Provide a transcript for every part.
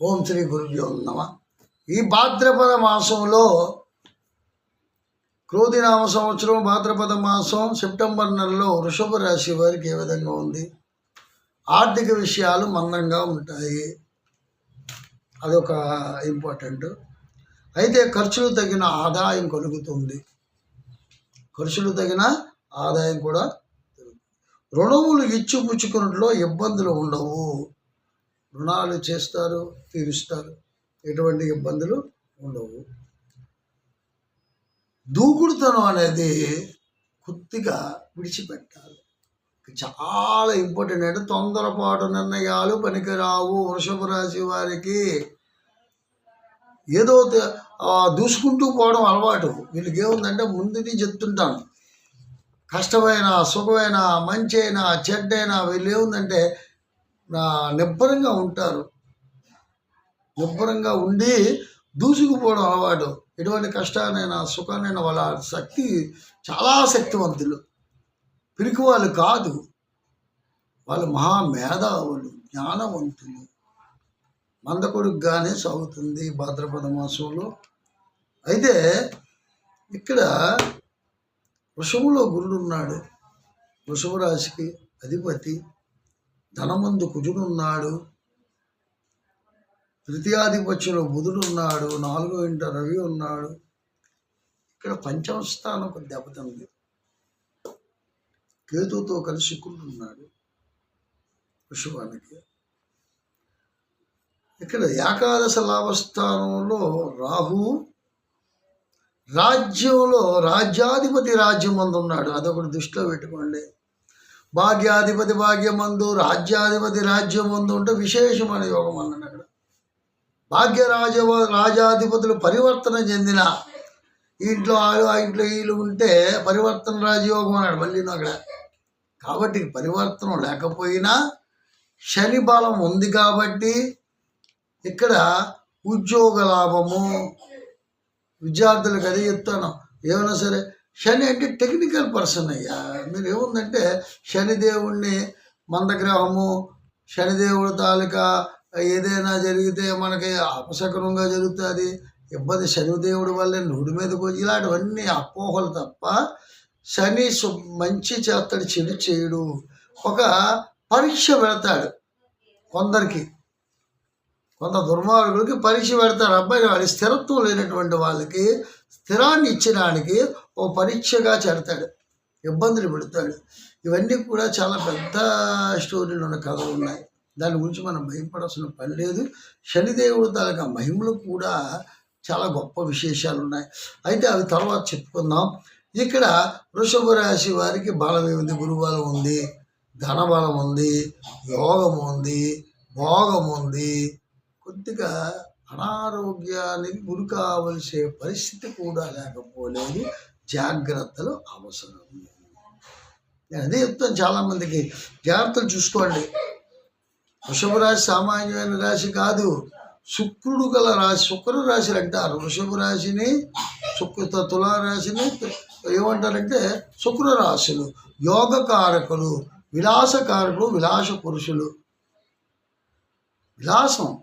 ఓం శ్రీ గురుభ్యో నమ. ఈ భాద్రపద మాసంలో క్రోధినామ సంవత్సరం భాద్రపద మాసం సెప్టెంబర్ నెలలో వృషభ రాశి వారికి ఏ విధంగా ఉంది? ఆర్థిక విషయాలు మందంగా ఉంటాయి. అదొక ఇంపార్టెంట్. అయితే ఖర్చులు తగిన ఆదాయం కలుగుతుంది. ఖర్చులు తగిన ఆదాయం కూడా రుణములు ఇచ్చిపుచ్చుకున్నట్లో ఇబ్బందులు ఉండవు. రుణాలు చేస్తారు తీరుస్తారు. ఎటువంటి ఇబ్బందులు ఉండవు. దూకుడుతనం అనేది కొద్దిగా విడిచిపెట్టాలి. చాలా ఇంపార్టెంట్ అంటే తొందరపాటు నిర్ణయాలు పనికిరావు. వృషభ రాశి వారికి ఏదో దూసుకుంటూ పోవడం అలవాటు. వీళ్ళకి ఏముందంటే ముందుని చెప్తుంటాను కష్టమైన సుఖమైన మంచి అయినా చెడ్డైనా వీళ్ళు ఏముందంటే నా నిబ్బరంగా ఉంటారు. నిబ్బరంగా ఉండి దూసుకుపోవడం అలవాటు. ఎటువంటి కష్టానైనా సుఖానైనా వాళ్ళ శక్తి చాలా శక్తివంతులు. పిరికి వాళ్ళు కాదు. వాళ్ళు మహా మేధావులు జ్ఞానవంతులు. మందకొడుకుగానే సాగుతుంది భాద్రపద మాసంలో. అయితే ఇక్కడ వృషభులో గురుడు ఉన్నాడు. వృషభ రాశికి అధిపతి. ధనమందు కుజుడున్నాడు. తృతీయాధిపత్యంలో బుధుడు ఉన్నాడు నాలుగో ఇంట రవి ఉన్నాడు. ఇక్కడ పంచమ స్థానం ఒక దెబ్బతింది కేతుతో కలిసి శుక్రుడు ఉన్నాడు వృషభానికి ఇక్కడ ఏకాదశ లాభస్థానంలో రాహు రాజ్యంలో రాజ్యాధిపతి రాజ్యం మందు ఉన్నాడు. అదొకటి దృష్టిలో పెట్టుకోండి. భాగ్యాధిపతి భాగ్యమందు రాజ్యాధిపతి రాజ్యం మందు ఉంటే విశేషమైన యోగం అన్నాడు అక్కడ. భాగ్య రాజ రాజాధిపతులు పరివర్తన చెందిన ఇంట్లో ఆ ఇంట్లో వీళ్ళు ఉంటే పరివర్తన రాజయోగం అన్నాడు మళ్ళీ అక్కడ. కాబట్టి పరివర్తనం లేకపోయినా శని బలం ఉంది కాబట్టి ఇక్కడ ఉద్యోగ లాభము. విద్యార్థులకు అదే చెప్తాను. ఏమైనా సరే శని అంటే టెక్నికల్ పర్సన్ అయ్యా. మీరు ఏముందంటే శనిదేవుణ్ణి మందగ్రహము శనిదేవుడు తాలూకా ఏదైనా జరిగితే మనకి అపశకరంగా జరుగుతుంది. ఇబ్బంది శనిదేవుడి వల్లే నూడి మీదకి వచ్చి ఇలాంటివన్నీ అపోహలు తప్ప శని మంచి చేస్తాడు చెడు చేయడు. ఒక పరీక్ష పెడతాడు కొందరికి. కొంత దుర్మార్గులకి పరీక్ష పెడతారు. అబ్బాయి వాడి స్థిరత్వం లేనటువంటి వాళ్ళకి స్థిరాన్ని ఇచ్చడానికి ఓ పరీక్షగా చెడతాడు ఇబ్బందులు పెడతాడు. ఇవన్నీ కూడా చాలా పెద్ద స్టోరీలు ఉన్న కథలు ఉన్నాయి. దాని గురించి మనం భయపడాల్సిన పని లేదు. శనిదేవుడు తాలూకా మహిమలు కూడా చాలా గొప్ప విశేషాలు ఉన్నాయి. అయితే అవి తర్వాత చెప్పుకుందాం. ఇక్కడ వృషభ రాశి వారికి బలం ఉంది గురుబలం ఉంది. ధనబలం ఉంది. యోగం ఉంది. భోగం ఉంది. కొద్దిగా అనారోగ్యానికి గురి కావలసే పరిస్థితి కూడా లేకపోలేదు. జాగ్రత్తలు అవసరం. నేను అదే చెప్తాను చాలామందికి. జాగ్రత్తలు చూసుకోండి. వృషభ రాశి సామాన్యమైన రాశి కాదు. శుక్రుడు గల రాశి శుక్రుడు రాశిని అంటారు వృషభ రాశిని శుక్ర తులారాశిని ఏమంటారంటే శుక్ర రాశులు యోగకారకులు విలాసకారకులు విలాస పురుషులు. విలాసం.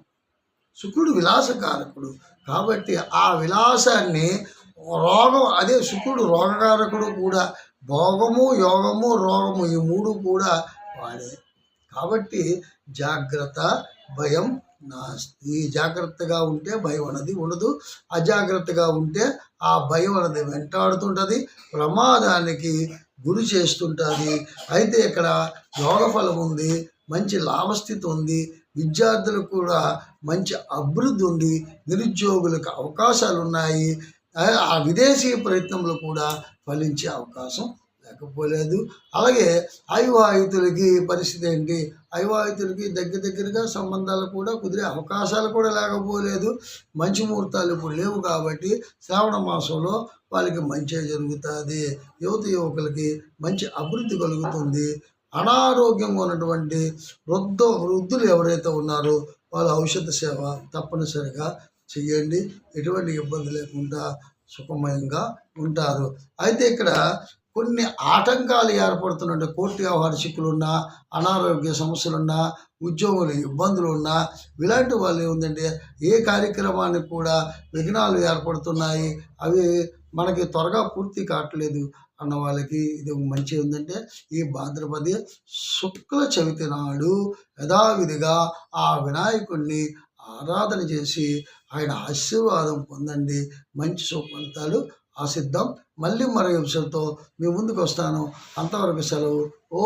శుక్రుడు విలాస కారకుడు. కాబట్టి ఆ విలాసాన్ని రోగం అదే శుక్రుడు రోగకారకుడు కూడా భోగము యోగము రోగము ఈ మూడు కూడా వాడే. కాబట్టి జాగ్రత్త భయం నాస్తి. జాగ్రత్తగా ఉంటే భయం అన్నది ఉండదు. అజాగ్రత్తగా ఉంటే ఆ భయం అన్నది వెంటాడుతుంటుంది. ప్రమాదానికి గురి చేస్తుంటుంది. అయితే ఇక్కడ యోగ ఫలం ఉంది మంచి లాభస్థితి ఉంది విద్యార్థులకు కూడా మంచి అభివృద్ధి ఉంది నిరుద్యోగులకు అవకాశాలు ఉన్నాయి ఆ- విదేశీ ప్రయత్నంలో కూడా ఫలించే అవకాశం లేకపోలేదు. అలాగే అవివాహితులకి పరిస్థితి ఏంటి? అవివాహితులకి దగ్గర దగ్గరగా సంబంధాలు కూడా కుదిరే అవకాశాలు కూడా లేకపోలేదు. మంచి ముహూర్తాలు ఇప్పుడు లేవు కాబట్టి శ్రావణ మాసంలో వాళ్ళకి మంచి జరుగుతుంది. యువత యువకులకి మంచి అభివృద్ధి కలుగుతుంది. అనారోగ్యంగా ఉన్నటువంటి వృద్ధ వృద్ధులు ఎవరైతే ఉన్నారో వాళ్ళ ఔషధ సేవ తప్పనిసరిగా చెయ్యండి ఎటువంటి ఇబ్బంది లేకుండా సుఖమయంగా ఉంటారు. అయితే ఇక్కడ కొన్ని ఆటంకాలు ఏర్పడుతున్నట్టు కోర్టు వ్యవహార చిక్కులున్నా అనారోగ్య సమస్యలున్నా ఉద్యోగులు ఇబ్బందులు ఉన్నా ఇలాంటి వాళ్ళు ఏముందంటే ఏ కార్యక్రమానికి కూడా విఘ్నాలు ఏర్పడుతున్నాయి. అవి మనకి త్వరగా పూర్తి కావట్లేదు అన్న వాళ్ళకి ఇది మంచి ఏంటంటే ఈ భాద్రపది శుక్ల చవితి నాడు యథావిధిగా ఆ వినాయకుడిని ఆరాధన చేసి ఆయన ఆశీర్వాదం పొందండి. మంచి సుఫలితాలు ఆశిద్దాం. మళ్ళీ మరో అంశంతో మీ ముందుకు వస్తాను. అంతవరకు సెలవు. ఓ